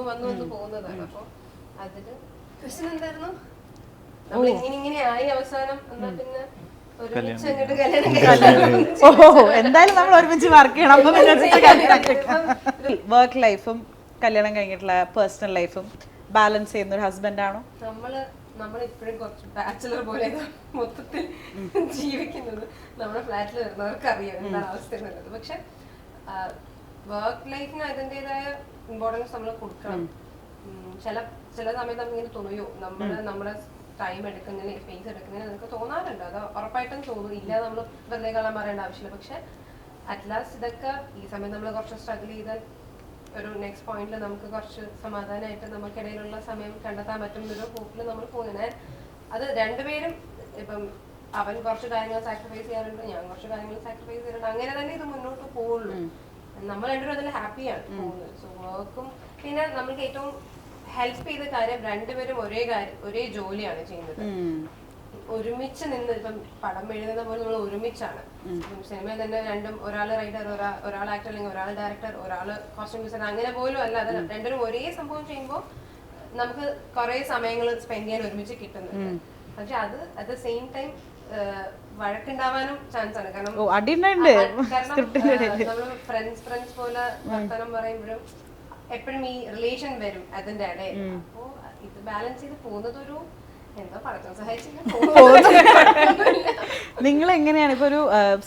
വന്ന് വന്നു പോകുന്നതാണ് അപ്പൊ അതിൽ ക്വസ്റ്റ്യൻ എന്തായിരുന്നു? നമ്മൾ ഇങ്ങനെ ഇങ്ങനെ ആയി അവസാനം എന്നാ പിന്നെ ഒരുമിച്ച് അങ്ങോട്ട് കല്യാണം ഓ എന്തായാലും നമ്മൾ ഒരുമിച്ച് വർക്ക് ചെയ്യണം. വർക്ക് ലൈഫും കല്യാണം കഴിഞ്ഞിട്ടുള്ള പേഴ്സണൽ ലൈഫും ബാലൻസ് ചെയ്യുന്ന ഒരു ഹസ്ബൻഡ് ആണോ? നമ്മൾ നമ്മൾ ഇപ്പോഴും കുറച്ച് ബാച്ചിലർ പോലെ മൊത്തത്തിൽ ജീവിക്കുന്നത്. നമ്മുടെ ഫ്ലാറ്റിൽ വരുന്നവർക്ക് അറിയാം എന്താ അവസ്ഥ എന്നുള്ളത്. പക്ഷെ വർക്ക് ലൈഫിന് അതിന്റെതായ ഇമ്പോർട്ടൻസ് നമ്മൾ കൊടുക്കണം. ചില ചില സമയത്ത് നമ്മൾ ഇങ്ങനെ തോന്നിയോ? നമ്മൾ നമ്മുടെ ടൈം എടുക്കുന്നതിന് ഫേസ് എടുക്കുന്നതിന് നമുക്ക് തോന്നാറുണ്ട്. അത് ഉറപ്പായിട്ടും തോന്നും. ഇല്ല നമ്മൾ വെറുതെ കളാൻ പറയേണ്ട ആവശ്യമില്ല. പക്ഷെ അറ്റ്ലാസ്റ്റ് ഇതൊക്കെ ഈ സമയം നമ്മൾ കുറച്ച് സ്ട്രഗിൾ ചെയ്താൽ ഒരു നെക്സ്റ്റ് പോയിന്റിൽ നമുക്ക് കുറച്ച് സമാധാനമായിട്ട് നമുക്കിടയിലുള്ള സമയം കണ്ടെത്താൻ പറ്റും ഒരു ഹോപ്പിൽ നമ്മൾ പോകുന്നത് അത് രണ്ടുപേരും ഇപ്പം അവൻ കുറച്ച് കാര്യങ്ങൾ സാക്രിഫൈസ് ചെയ്യാറുണ്ട് ഞാൻ കുറച്ച് കാര്യങ്ങൾ സാക്രിഫൈസ് ചെയ്യാറുണ്ട്. അങ്ങനെ തന്നെ ഇത് മുന്നോട്ട് പോവുള്ളൂ നമ്മൾ രണ്ടുപേരും അതിൽ ഹാപ്പിയാണ് പോകുന്നത്. സോ വർക്കും പിന്നെ നമുക്ക് ഏറ്റവും ഹെൽപ്പ് ചെയ്ത കാര്യം രണ്ടുപേരും ഒരേ കാര്യം ഒരേ ജോലിയാണ് ചെയ്യുന്നത്. ഒരുമിച്ച് നിന്ന് ഇപ്പം പടം എഴുതുന്ന പോലെ നമ്മൾ ഒരുമിച്ചാണ്. സിനിമയിൽ തന്നെ രണ്ടും ഒരാൾ റൈറ്റർ ഒരാൾ ആക്ടർ അല്ലെങ്കിൽ ഒരാൾ ഡയറക്ടർ ഒരാൾ കോസ്റ്റ്യൂം ഡിസൈനർ അങ്ങനെ പോലും അല്ല. അത് രണ്ടും ഒരേ സംഭവം ചെയ്യുമ്പോൾ നമുക്ക് കുറെ സമയങ്ങൾ സ്പെൻഡ് ചെയ്യാൻ ഒരുമിച്ച് കിട്ടുന്നുണ്ട്. പക്ഷെ അത് അറ്റ് ദ സെയിം ടൈം വഴക്കുണ്ടാവാനും ചാൻസ് ആണ്. കാരണം നമ്മൾ ഫ്രണ്ട്സ് ഫ്രണ്ട്സ് പോലെ വർത്തമാനം പറയുമ്പോഴും എപ്പോഴും ഈ റിലേഷൻ വരും അതിന്റെ ഇടയിൽ. അപ്പോ ഇത് ബാലൻസ് ചെയ്ത് പോകുന്നത് ഒരു എന്താ പടക്കം സഹായിച്ചില്ല നിങ്ങൾ എങ്ങനെയാണ് ഇപ്പൊ ഒരു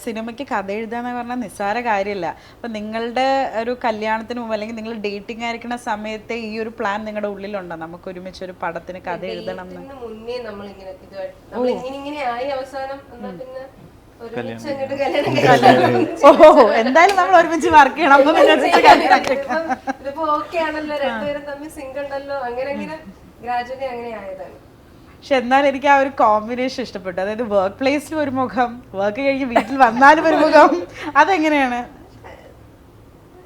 സിനിമയ്ക്ക് കഥ എഴുതാന്ന് പറഞ്ഞാൽ നിസ്സാര കാര്യമില്ല. അപ്പൊ നിങ്ങളുടെ ഒരു കല്യാണത്തിന് മുമ്പ് അല്ലെങ്കിൽ നിങ്ങൾ ഡേറ്റിംഗ് ആയിരിക്കുന്ന സമയത്തെ ഈ ഒരു പ്ലാൻ നിങ്ങളുടെ ഉള്ളിലുണ്ടോ? നമുക്ക് ഒരുമിച്ച് ഒരു പടത്തിന് കഥ എഴുതണം എന്ന്. മുന്നേ നമ്മൾ ഇങ്ങനെ ഇതുമായിട്ട് നമ്മൾ ഇങ്ങനെ ആയി അവസാനം എന്നാ പിന്നെ ഒരുമിച്ച് അങ്ങോട്ട് കല്യാണം ഓ എന്തായാലും നമ്മൾ ഒരുമിച്ച് വർക്ക് ചെയ്യണം. ഇതിപ്പോ ഓക്കെ ആണല്ലോ. രണ്ടുപേരും തമ്മിൽ സിങ്ക് ഉണ്ടല്ലോ. അങ്ങനെ അങ്ങനെ. ഗ്രാജുവലി അങ്ങനെ ആയതാണ്. പക്ഷെ എന്നാൽ എനിക്ക് ആ ഒരു കോമ്പിനേഷൻ ഇഷ്ടപ്പെട്ടു. അതായത് വർക്ക് പ്ലേസിൽ ഒരു മുഖം വർക്ക് കഴിഞ്ഞ് വീട്ടിൽ വന്നാലും ഒരു മുഖം അതെങ്ങനെയാണ്?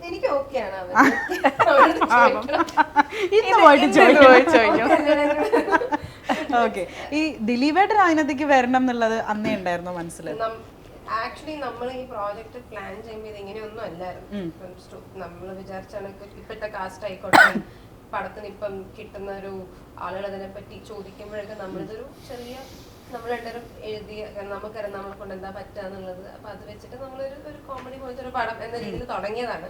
എനിക്ക് ഓക്കെയാണ്. ഇന്ന് പോയിട്ട് ചോദിക്കും. ഓക്കെ ഈ ദിലീപേട്ടൻ അതിനകത്തേക്ക് വരണം എന്നുള്ളത് അന്നേ ഉണ്ടായിരുന്നു മനസ്സിൽ. ആക്ച്വലി നമ്മൾ ഈ പ്രോജക്റ്റ് പ്ലാൻ ചെയ്യുമ്പോൾ ഇത് ഇങ്ങനെയൊന്നും അല്ലായിരുന്നു നമ്മൾ വിചാരിച്ചാണ് ഇപ്പോഴത്തെ കാസ്റ്റ് ആയിക്കോട്ടെ. പടത്തിന് ഇപ്പം കിട്ടുന്ന ഒരു ആളുകൾ അതിനെ പറ്റി ചോദിക്കുമ്പോഴൊക്കെ നമ്മളിതൊരു ചെറിയ നമ്മൾ രണ്ടുപേരും എഴുതിയ നമുക്കറിയാം നമ്മളെ കൊണ്ട് എന്താ പറ്റുക എന്നുള്ളത് അപ്പൊ അത് വെച്ചിട്ട് നമ്മളൊരു ഒരു കോമഡി പോലത്തെ ഒരു പടം എന്ന രീതിയിൽ തുടങ്ങിയതാണ്.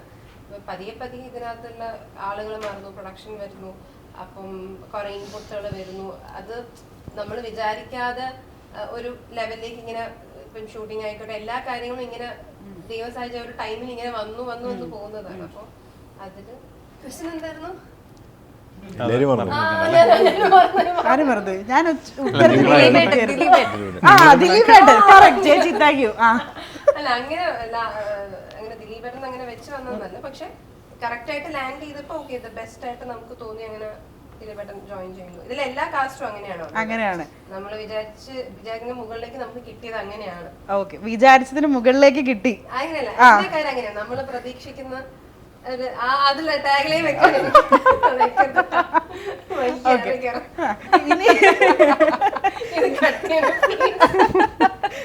പതിയെ പതിയെ ഇതിനകത്തുള്ള ആളുകൾ മാറുന്നു പ്രൊഡക്ഷൻ വരുന്നു അപ്പം കുറെ ഇൻപുട്ടുകൾ വരുന്നു. അത് നമ്മൾ വിചാരിക്കാതെ ഒരു ലെവലിലേക്ക് ഇങ്ങനെ ഇപ്പം ഷൂട്ടിംഗ് ആയിക്കോട്ടെ എല്ലാ കാര്യങ്ങളും ഇങ്ങനെ ദൈവം സഹായിച്ച ഒരു ടൈമിൽ ഇങ്ങനെ വന്നു വന്നു വന്ന് പോകുന്നതാണ്. അപ്പൊ അതിൽ ക്വസ്റ്റ്യൻ എന്തായിരുന്നു? ആരും വെറുതെ? ഞാൻ ഉച്ച- ഉത്തരം ദിലീപേട്ടൻ. ആ ദിലീപേട്ടൻ കറക്റ്റ് ചേച്ചി താങ്ക് യു ആ. അല്ല അങ്ങനെ അല്ല ആഹ് അങ്ങനെ ദിലീപേട്ടൻ അങ്ങനെ വെച്ച് വന്നതല്ല. പക്ഷെ കറക്റ്റ് ആയിട്ട് ലാൻഡ് ചെയ്തപ്പോ ഓക്കെ ദ ബെസ്റ്റ് ആയിട്ട് നമുക്ക് തോന്നി അങ്ങനെ ദിലീപേട്ടൻ ജോയിൻ ചെയ്യുന്നു. ഇതിൽ എല്ലാ കാസ്റ്റും അങ്ങനെയാണോ? അങ്ങനെയാണ്. നമ്മൾ വിചാരിച്ച് വിചാരിക്കുന്ന മുകളിലേക്ക് നമുക്ക് കിട്ടിയത് അങ്ങനെയാണ്. ഓക്കെ വിചാരിച്ചതിന് മുകളിലേക്ക് കിട്ടി. അങ്ങനെയല്ല. നമ്മൾ കാര്യം അങ്ങനെയാണ് നമ്മൾ പ്രതീക്ഷിക്കുന്ന അതിൽ ടാഗ്ലൈൻ വെക്കണം ഇനി cut ചെയ്യണം.